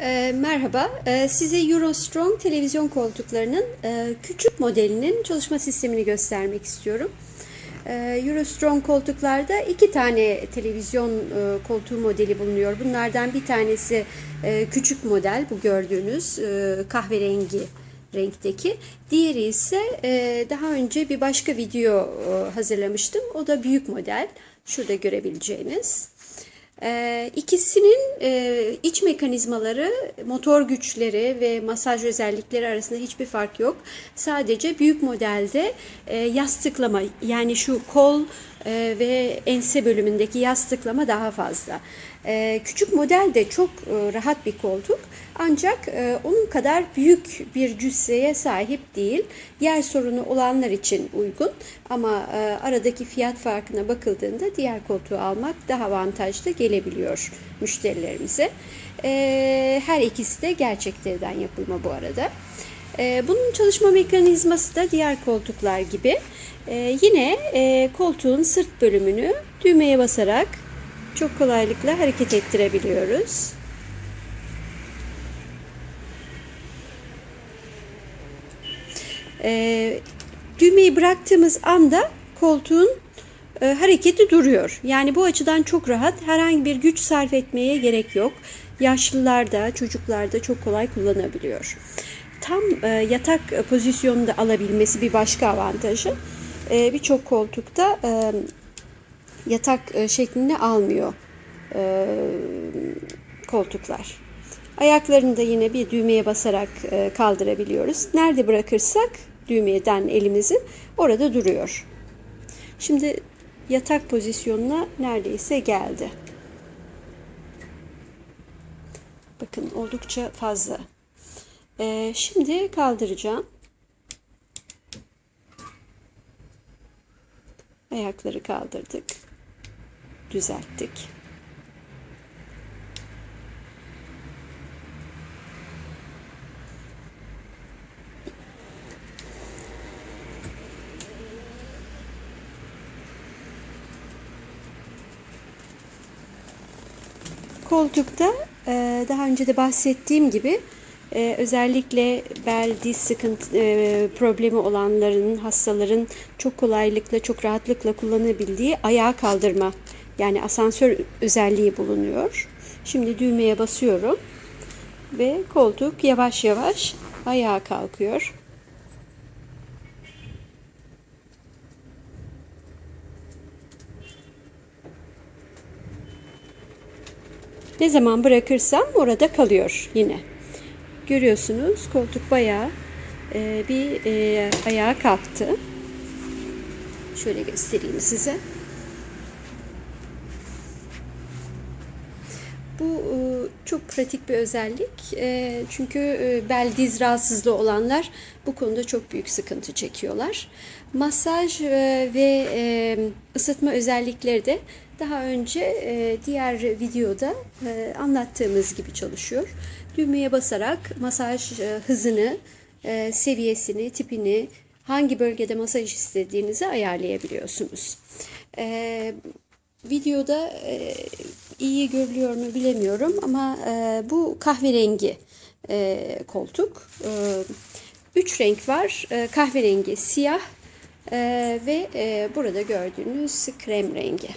E, merhaba, e, size Eurostrong televizyon koltuklarının e, küçük modelinin çalışma sistemini göstermek istiyorum. E, Eurostrong koltuklarda iki tane televizyon e, koltuğu modeli bulunuyor. Bunlardan bir tanesi e, küçük model, bu gördüğünüz e, kahverengi renkteki. Diğeri ise e, daha önce bir başka video e, hazırlamıştım. O da büyük model. Şurada görebileceğiniz. Ee, ikisinin e, iç mekanizmaları, motor güçleri ve masaj özellikleri arasında hiçbir fark yok. Sadece büyük modelde e, yastıklama yani şu kol e, ve ense bölümündeki yastıklama daha fazla. E, küçük model de çok e, rahat bir koltuk ancak e, onun kadar büyük bir cüsseye sahip değil. Yer sorunu olanlar için uygun ama e, aradaki fiyat farkına bakıldığında diğer koltuğu almak daha avantajlı gelebiliyor müşterilerimize. E, her ikisi de gerçek deriden yapılma bu arada. E, bunun çalışma mekanizması da diğer koltuklar gibi. E, yine e, koltuğun sırt bölümünü düğmeye basarak çok kolaylıkla hareket ettirebiliyoruz. E, düğmeyi bıraktığımız anda koltuğun e, hareketi duruyor. Yani bu açıdan çok rahat. Herhangi bir güç sarf etmeye gerek yok. Yaşlılarda, çocuklarda çok kolay kullanabiliyor. Tam e, yatak pozisyonunda alabilmesi bir başka avantajı. E, Birçok koltukta e, yatak e, şeklinde almıyor e, koltuklar. Ayaklarını da yine bir düğmeye basarak e, kaldırabiliyoruz. Nerede bırakırsak düğmeden elimizi orada duruyor. Şimdi yatak pozisyonuna neredeyse geldi. Bakın oldukça fazla. Ee, şimdi kaldıracağım. Ayakları kaldırdık. Düzelttik. Koltukta e, daha önce de bahsettiğim gibi e, özellikle bel, diz sıkıntı e, problemi olanların, hastaların çok kolaylıkla, çok rahatlıkla kullanabildiği ayağa kaldırma yani asansör özelliği bulunuyor. Şimdi düğmeye basıyorum ve koltuk yavaş yavaş ayağa kalkıyor. Ne zaman bırakırsam orada kalıyor yine. Görüyorsunuz koltuk bayağı e, bir e, ayağa kalktı. Şöyle göstereyim size. Bu e, çok pratik bir özellik. E, çünkü e, bel diz rahatsızlığı olanlar bu konuda çok büyük sıkıntı çekiyorlar. Masaj ve ısıtma özellikleri de daha önce diğer videoda anlattığımız gibi çalışıyor. Düğmeye basarak masaj hızını, seviyesini, tipini, hangi bölgede masaj istediğinizi ayarlayabiliyorsunuz. Videoda iyi görülüyor mu bilemiyorum ama e, bu kahverengi e, koltuk. E, üç renk var. E, kahverengi, siyah e, ve e, burada gördüğünüz krem rengi.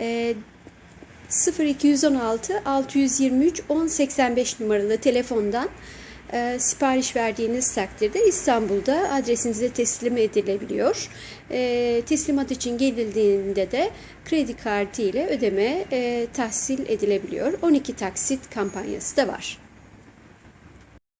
E, 0216 623 1085 numaralı telefondan e, sipariş verdiğiniz takdirde İstanbul'da adresinize teslim edilebiliyor. E, teslimat için gelildiğinde de kredi kartı ile ödeme e, tahsil edilebiliyor. 12 taksit kampanyası da var.